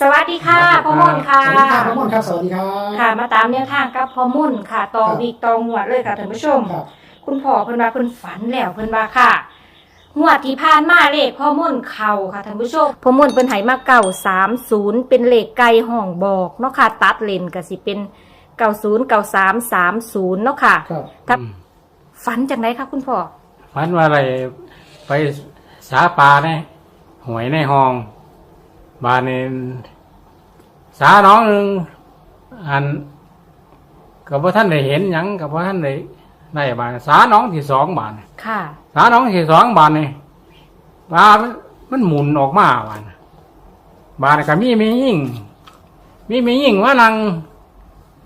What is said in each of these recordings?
สวัสดีค่ะพ่อมุ่นค่ะ สวัสดีครับพ่อมนครับ สวัสดีครับค่ะ มาตามแนวทางกับพ่อมุ่นค่ะต่อวีกต่องวดเลยค่ะท่านผู้ชม ครับคุณพ่อเพิ่นว่าเพิ่นฝันแล้วเพิ่นว่าค่ะงวดที่ผ่านมาเลขพ่อมุ่นเข่าค่ะท่านผู้ชมพ่อมุ่นเพิ่นให้มาเก่าสามศูนย์เป็นเลขไก่ห้องบอกเนาะค่ะตัดเลนก็สิเป็นเก่าศูนย์เก่าสามสามศูนย์เนาะค่ะครับครับฝันจากไหนคะคุณพ่อฝันว่าอะไรไปสาปลาในหวยในห้อง บานในสาน้องหนึ่งอันกับว่าท่านได้เห็นหยังกับว่าท่านได้ได้บานสาน้องที่สองบานค่ะ สาน้องที่สองบานนี่ปลามันมันหมุนออกมาบานบานก็มีมียิ่ง มีมียิ่งว่านั่ง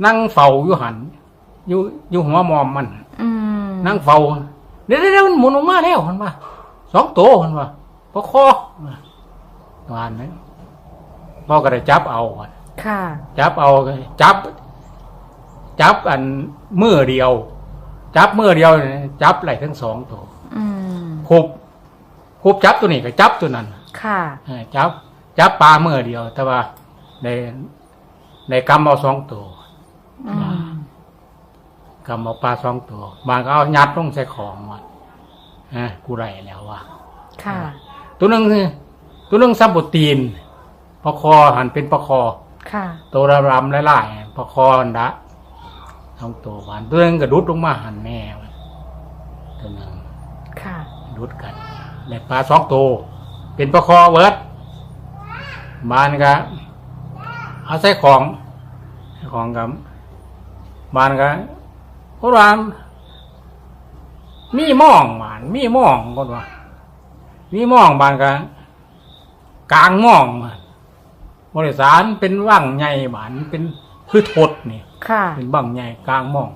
นั่งเฝ้าอยู่หันอยู่อยู่หัวมอมมันอืมนั่งเฝ้าเดี๋ยวเดี๋ยวมันหมุนออกมาแล้วมันว่าสองตัวมันว่าพอคอวานนั้น พ่อก็ได้จับเอาอะค่ะจับเอาจับ จับอันมือเดียว จับมือเดียวเนี่ยจับไหลทั้งสองตัวอืมคุบคุบจับตัวนี้ก็จับตัวนั้น ค่ะเออจับ จับปลามือเดียว แต่ว่าในในกำเอาสองตัวอืมกำเอาปลาสองตัวบางก็เอายัดลงใส่ของมันฮะกูไรแล้วว่ะค่ะ ตัวหนึงนี่ตัวหนึงซับบุตีน ปะคอหันเป็นปะคอค่ะ ตัวรำรำไล่ๆปะคออันดะท้องตัวหวานตัวหนึงก็ดุดลงมาหันแม่มันตัวหนึงค่ะดุดกันในปลาสองตัวเป็นปะคอเวิร์ดบานก็เอาใส่ของใส่ของกับบานก็เพราะว่ามีหม่องหวานมีหม่องก่อนว่ามีหม่องบานก็กลางหม่องมัน บริสารเป็นว่างใหญ่บานเป็นคือทดนี่ค่ะ เป็นบังใหญ่กลางหม่อง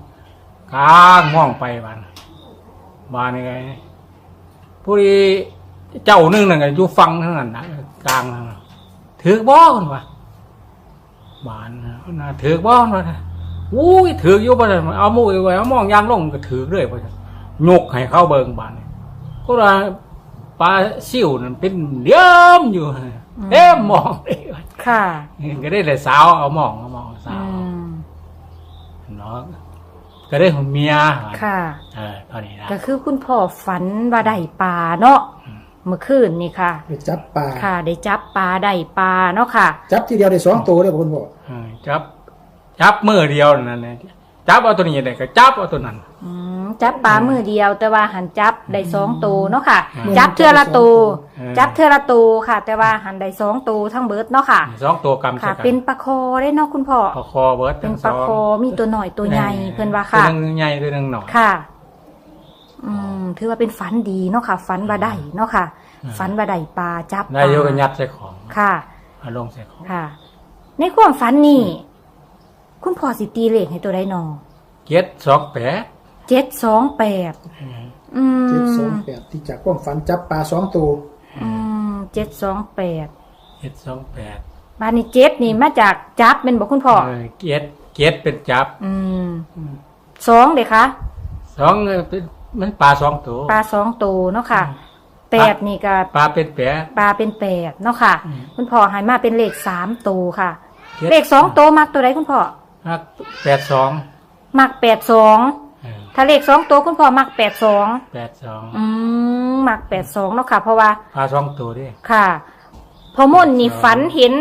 กลางหม่องไปบานบานนี่ไงผู้ที่เจ้าหนึงนั่นก็อยู่ฟังทั้งนั้นนะกลางนั่นน่ะถือบ้อนวะบานนะถือบ้อนวะอุ้ยถืออยู่บ่ได้เอามือไว้เอามองยางลงก็ถือเรื่อยไปยกให้เข้าเบิงบานนี่ก็ว่าปลาซิ่วนั่นเป็นเลี่ยมอยู่เต็มหมองเลย ค่ะ ก็ได้เลยสาวเอาหมองเอาหมองสาอืวมเนาะก็ได้ของเมียค่ะ เออเท่านี้นะก็คือคุณพ่อฝันว่าได้ปลาเนาะเมื่อคืนนี่ค่ะ ไปจับปลาค่ะ ได้จับปลาได้ปลาเนาะค่ะ จับทีเดียวได้สองตัวเลยคุณพ่อเออจับ จับมือเดียวนั่นแหละจับเอาตัวนี้ได้ก็จับเอาตัวนั้น อืม จับปลามือเดียว แต่ว่าหันจับได้สองตัวเนาะค่ะ อืม จับเทือละตัวเออจับเทือละตัวค่ะ แต่ว่าหันได้สองตัวทั้งเบิดเนาะค่ะ สองตัวกำค่ะใส่กันเป็นปลาคอได้เนาะคุณพ่อปลาคอเบิร์ดเป็ทั้นงปสลาองคอมีตัวหน่อยตัวใหญ่เพิ่นว่าตัค่ะวหนึงใหญ่ตัวหนึงหน่อย ค่ะ อืมถือว่าเป็นฝันดีเนาะค่ะฝันว่าได้เนาะค่ะอืมฝันว่าได้ปลาจับปได้ลาโยกันยัดใส่ของค่ะ เอาลงใส่ของค่ะ ในความฝันนี่ คุณพ่อสิตีเลขให้ตัวได้นอเจ็ดสองแปด เจ็ดสองแปดอืมเจ็ดสองแปดที่จากความฝันจับปลาสองตัวอืมเจ็ดสองแปดเจ็ดสองแปดบานนี้เจ็ดนี่มาจากจับเป็นบอกคุณพ่อเออเจ็ดเจ็ดเป็นจับอืมสองเด็กคะสองเออเป็นมันปลาสองตัว ปลาสองตัวเนาะค่ะแปดนี่ก็ปลาเป็นแปดปลาเป็นแปดเนาะค่ะ อืม คุณพ่อใหายมาเป็นเลขสามตัวค่ะจ็ดเลขสองตัวมักตัวใดคุณพ่อฮักแปดสองมักแปดสองเออ ถ้าเลขสองตัวคุณพ่อมักแปดสองแปดสองอืมมักแปดสองเนาะค่ะ เพราะว่าปลาสองตัวดิค่ะพอมุ่นนี่ฝันเห็น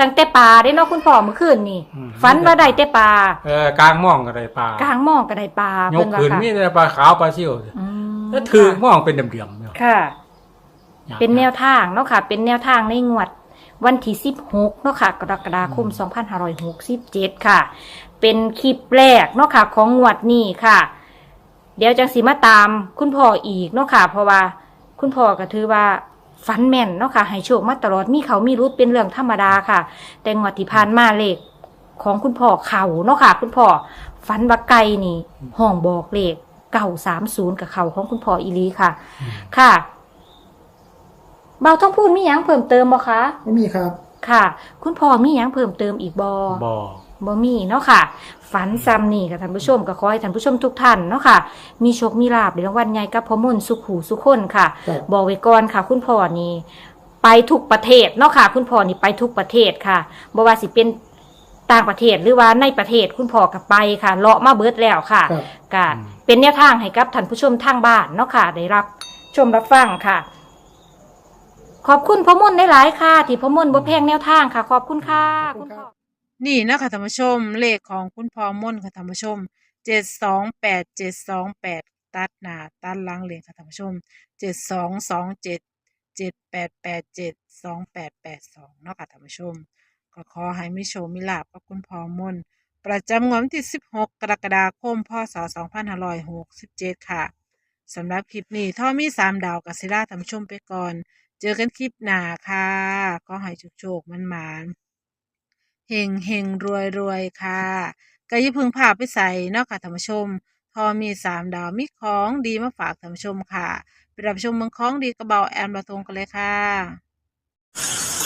ตั้งแต่ปลาได้เนาะคุณพ่อเมื่อคืนนี่ฝันว่าได้แต่ปลาเออกลางหม่องก็ได้ปลากลางหม้อก็ได้ปลายเพิ่กนว่าขึ้นค่ะมีแต่ปลาขาวปลาซิ่วอืมแล้วถือหม่องเป็นเดี่ยมๆอยู่ค่ะอยากเป็นแนวทางเนาะค่ะ เป็นแนวทางในงวดวันที่16เนาะค่ะ กรกฎาคม2567ค่ะ เป็นคลิปแรกเนาะค่ะ ของงวดนี้ค่ะ เดี๋ยวจังสีมาตามคุณพ่ออีกเนาะค่ะ เพราะว่าคุณพ่อก็ถือว่าฝันแม่นเนาะค่ะ ให้โชคมาตลอดมีเขามีรุดเป็นเรื่องธรรมดาค่ะ แต่งวดที่ผ่านมาเลขของคุณพ่อเขาเนาะค่ะ คุณพ่อฝันว่าไก่นี่ห้องบอกเลขเก่าสามศูนย์กับเขาของคุณพ่ออีหลีค่ะ ค่ะเบาต้องพูดมีหยังเพิ่มเติมบ่คะ ไม่มีครับ ค่ะ คุณพ่อมีหยังเพิ่มเติมอีกบ่บ่อ บ่มีเนาะค่ะ ฝันซ้ำนี่ค่ะท่านผู้ชมก็ขอให้ท่านผู้ชมทุกท่านเนาะค่ะ มีโชคมีลาบในรางวัลใหญ่กับพ่อมุ่นสุขหูสุขคนค่ะ ครับ บอกไว้ก่อนค่ะ คุณพ่อนี่ไปทุกประเทศเนาะค่ะ คุณพ่อนี่ไปทุกประเทศค่ะบ่ว่าสิเป็นต่างประเทศหรือว่าในประเทศคุณพ่อก็ไปค่ะเลาะมาเบิดแล้วค่ะ ครับ ก็เป็นแนวทางให้กับท่านผู้ชมทางบ้านเนาะค่ะ ได้รับชมรับฟังค่ะ ขอบคุณพ่อมุ่นได้หลายๆค่ะ ที่พ่อมุ่นบ่แพงแนวทางค่ะ ขอบคุณค่ะ คุณพ่อ นี่นะคะท่านผู้ชมเลขของคุณพ่อม่นค่ะท่านผู้ชมเจ็ดสองแปดเจ็ดสองแปดตัดหนาตัดหลังเลยค่ะท่านผู้ชมเจ็ดสองสองเจ็ดเจ็ดแปดแปดเจ็ดสองแปดแปดสองเนาะค่ะท่านผู้ชม ก็ขอให้มิโชมิลาบกับคุณพ่อม่นประจำงวดวันที่สิบหกกรกฎาคม พศสองพันห้าร้อยหกสิบเจ็ดค่ะ สำหรับคลิปนี้ท่อมีสามดาวกับศิลาท่านผู้ชมไปก่อน เจอกันคลิปหน้าค่ะ ก็ให้โชคๆมันมาน เฮงเฮงรวยรวยค่ะก็อย่าพึงพาไปใส่เนาะค่ะท่านผู้ชม พอมีสามดาวมีของดีมาฝากท่านผู้ชมค่ะไปรับชมเมืองของดีกระเบาแอมมาตรงกันเลยค่ะ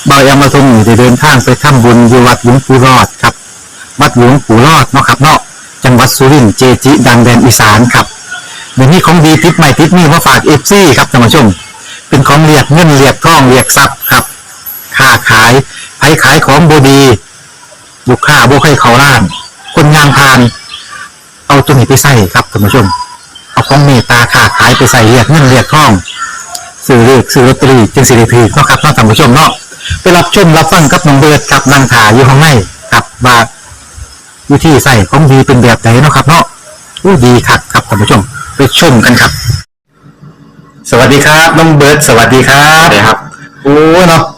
บายามาทรงอยู่เดินทางไปทำบุญอยู่วัดหลวงปู่รอดครับ วัดหลวงปู่รอดเนาะครับเนาะจังหวัดสุรินทร์เจจิ ดังแดนอีสานครับเดี๋ยวนี้ของดีติดใหม่ติดนี่มาฝากเอฟซีครับท่านผู้ชม เป็นของเรียกเงินเรียกทองเรียกทรัพย์ครับค้าขายไผขายของบดี บุกค้าบุกให้เขาล้าน คนงานพาน เอาตัวนี้ไปใส่ครับท่านผู้ชม เอาของเมตตาค้าขายไปใส่เรียกเงินเรียกทองซื้อเลือกซื้อลอตเตอรี่จึงสิริพีเนาะครับเนาะท่านผู้ชมเนาะไปรับชมรับฟังกับน้องเบิร์ดกับนางถาอยู่ข้างในกับว่าวิธีใส่ของดีเป็นแบบไหนเนาะครับเนาะอู้ดีคักครับท่านผู้ชม ไปชมกันครับ สวัสดีครับน้องเบิร์ดสวัสดีครับสวัสดีครับโอ้เนาะอ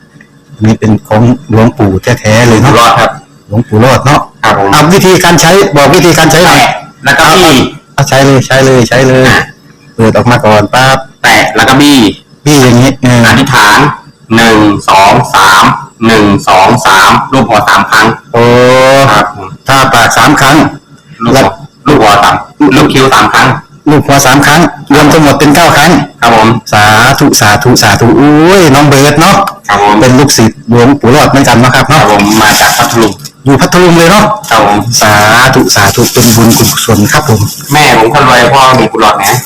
นนี้เป็นของหลวงปู่แท้ๆเลยอยู่เนาะรอดครับ หลวงปู่รอดเนาะครับผมเอาวิธีการใช้บอกวิธีการใช้หน่อยแตะแล้วก็บี้เอาใช้เลยใช้เลยใช้เลยเปิดออกมาก่อนปั๊บแตะแล้วก็บี้พี่อย่างนี้เอออธิษฐานหนึ่งสองสามหนึ่งสองสามรูปหัวสามครั้งโอ้ครับผมถ้าปากสามครั้ง ลูกหัวลูกหัวสามลูกคิ้วสามครั้ง ลูกหัวสามครั้ง รวมทั้งหมดเป็นเก้าครั้ง ครับผมสาธุสาธุสาธุอุ้ยน้องเบิร์ดเนาะครับผมเป็นลูกศิษย์หลวงปู่รอดเหมือนกันเนาะครับครับเนาะผมมาจากพัทลุงอยู่พัทลุงเลยเนาะครับผมสาธุสาธุเป็นบุญกุศลครับผมแม่ผมคนรวยพ่อมีกุหลาบนะ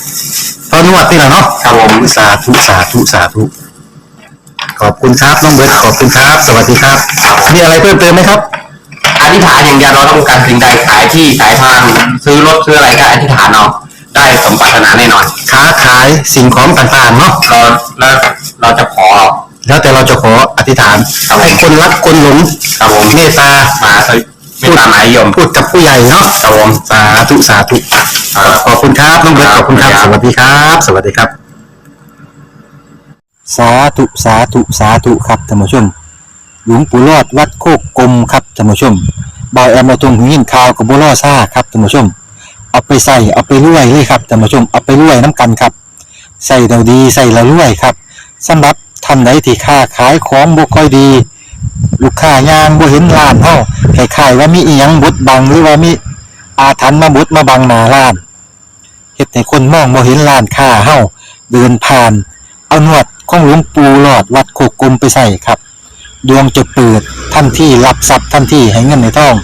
ตอนนวดนี่แหละเนาะครับผมสาธุสาธุสาธุขอบคุณครับน้องเบิร์ดขอบคุณครับ สวัสดีครับมีอะไรเพิ่มเติมไหมครับ อธิษฐานอย่างเดียวเราต้องการสิ่งใดขายที่ขายทางซื้อรถซื้ออะไรก็อธิษฐานเอา ได้สมปรารถนาแน่นอนค้าขายสิ่งของต่างๆเนาะเราแล้วเราจะขอ แล้วแต่เราจะขออธิษฐานครับผม ให้คนรักคนหลงครับผมเมตตามาไม่ตามหมายยม พูดกับผู้ใหญ่เนาะครับผม สาธุสาธุครับขอบคุณครับน้องเบิร์ตขอบคุณครับสวัสดีครับ สวัสดีครับ สาธุสาธุสาธุครับท่านผู้ชม หลวงปู่รอดวัดโคกกลมครับท่านผู้ชมบอยแอมมาตรงหูยินข่าวกับบัวล่อซ่าครับท่านผู้ชม เอาไปใส่เอาไปรวยเลยครับท่านผู้ชมเอาไปรวยน้ำกันครับใส่เราดีใส่เรารวยครับสำหรับท่านใดที่ค้าขายของบ่ค่อยดี ลูกค้ายางบ่เห็นร้านเฮาคล้ายๆว่ามีอีหยังบดบังหรือว่ามีอาถรรพ์มาบดมาบังหน้าร้านเฮ็ดให้คนมองบ่เห็นร้านค้าเฮาเดินผ่าน เอาหนวดของหลวงปู่หลอดวัดโคกกลมไปใส่ครับ ดวงจะเปิดทันที่รับทรัพย์ทันที่ให้เงินในท้อง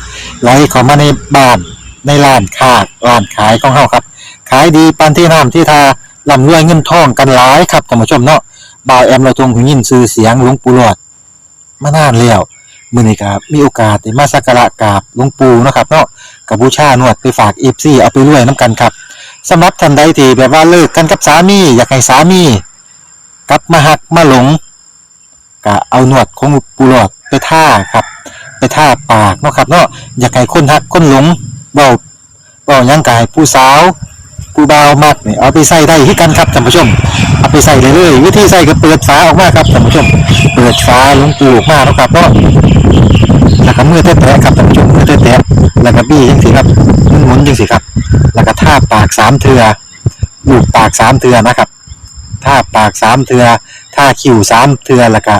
ไหลเข้ามาในบ้าน ในร้านค้าร้านขายของเฮาครับ ขายดีปานที่น้ำที่ทาร่ำรวยเงินทองกันหลายครับท่านผู้ชมเนาะบ่าวแอมเราทรงหูยินชื่อเสียงหลวงปู่หลอดมานานแล้วมื้อนี้ครับมีโอกาสได้มาสักการะกราบหลวงปู่เนาะครับเนาะกับบูชานวดไปฝาก FC เอาไปรวยน้ำกันครับสำหรับท่านใดที่แบบว่าเลิกกันกับสามี อยากให้สามีกลับมาหักมาหลงก็เอาหนวดของปูหลอดไปท่าครับ ไปท่าปากเนาะครับเนาะอยากให้คนหักคนหลง เบาเบาหยังกายผู้สาวผู้เบามักนี่เอาไปใส่ได้ที่กันครับท่านผู้ชม เอาไปใส่เลยเลย วิธีใส่ก็เปิดฝาออกมาครับท่านผู้ชม เปิดฝาลงปูออกมาแล้วครับเนาะแล้วก็มือแตะๆครับท่านผู้ชมมือแตะๆแล้วก็บี้จังสิครับหมุนๆจังสิครับ แล้วก็ท่าปากสามเทือลูบปากสามเทือนะครับท่าปากสามเทือท่าคิ้วสามเทือแล้วก็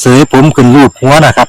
เสยผมขึ้นรูปหัวนะครับ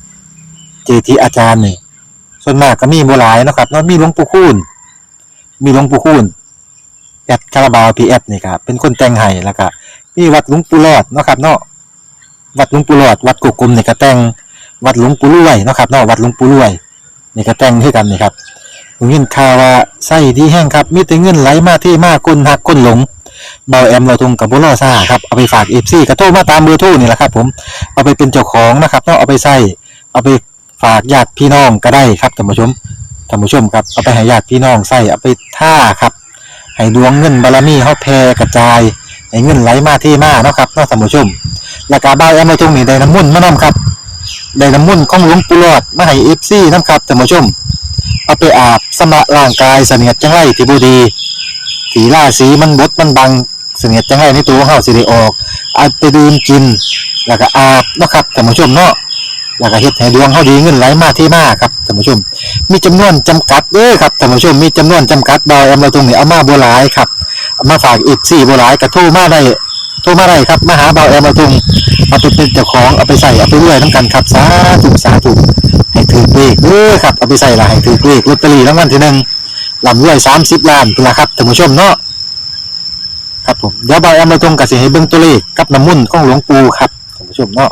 เจทีอาจารย์นี่ส่วนมากก็มีบ่หลายนาะครับเนาะมีหลวงปู่คูณมีหลวงปู่คูณแอดคาราบาวพีแอดนี่ครับเป็นคนแต่งให้แล้วก็มีวัดหลวงปู่หลอดเนาะครับเนาะวัดหลวงปู่หลอด วัดกุกกลมนี่ก็แต่งวัดหลวงปู่รวยเนาะครับเนาะวัดหลวงปู่รวยนี่ก็แต่งคือกันนี่ครับผมยินข่าวว่าไส้ดีแห้งครับ มีแต่เงินไหลมาที่มากคนหักคนหลงเบาแอมเราทงกับบุรอซ่าครับเอาไปฝากเอฟซีกระโทรมาตามเบอร์โทรนี่แหละครับผมเอาไปเป็นเจ้าของนะครับเนาะเอาไปใส่เอาไป ฝากญาติพี่น้องก็ได้ครับท่านผู้ชมท่านผู้ชมครับเอาไปให้ญาติพี่น้องใส่เอาไปท่าครับให้ดวงเงินบารมีเฮาแผ่กระจายให้เงินไหลมาที่มาเนาะครับเนาะท่านผู้ชมแล้วก็บ้านแอมมาตรงนี้ได้น้ำมุ่นมานํครับได้น้ำมุ่นของหลวงปู่หลอดมาให้เอฟซีน้ำครับท่านผู้ชมเอาไปอาบสำระร่างกายเสนียดจังไรที่บูดีสีล่าสีมันบดมันบังเสนียดจังไรในตัวของเฮาสิได้ออกเอาไปดื่มกิน แล้วก็อาบเนาะครับท่านผู้ชมเนาะ แล้วก็เฮ็ดให้ดวงเฮาดีเงินไหลมาที่มาครับท่านผู้ชม มีจำนวนจำกัดเด้อครับท่านผู้ชมมีจำนวนจำกัดดอยแอมเราตรงนี้เอามาบ่หลายครับเอามาฝากอีก4บ่หลายก็โทรมาได้โทรมาได้ครับมาหาเบาแอมมาตุงเอาไปเป็นเจ้าของเอาไปใส่เอาไปเรื่อยน้ำกันครับสาธุสาธุให้ถือเลขเด้อครับเอาไปใส่ละให้ถือเลขลอตเตอรี่รางวัลที่หนึ่งลำรวยสามสิบล้านเป็นละครับท่านผู้ชมเนาะครับผมเดี๋ยวเบาแอมมาตุงกับสิให้เบิ่งตัวเลขกับน้ำมุ่นของหลวงปู่ครับท่านผู้ชมเนาะ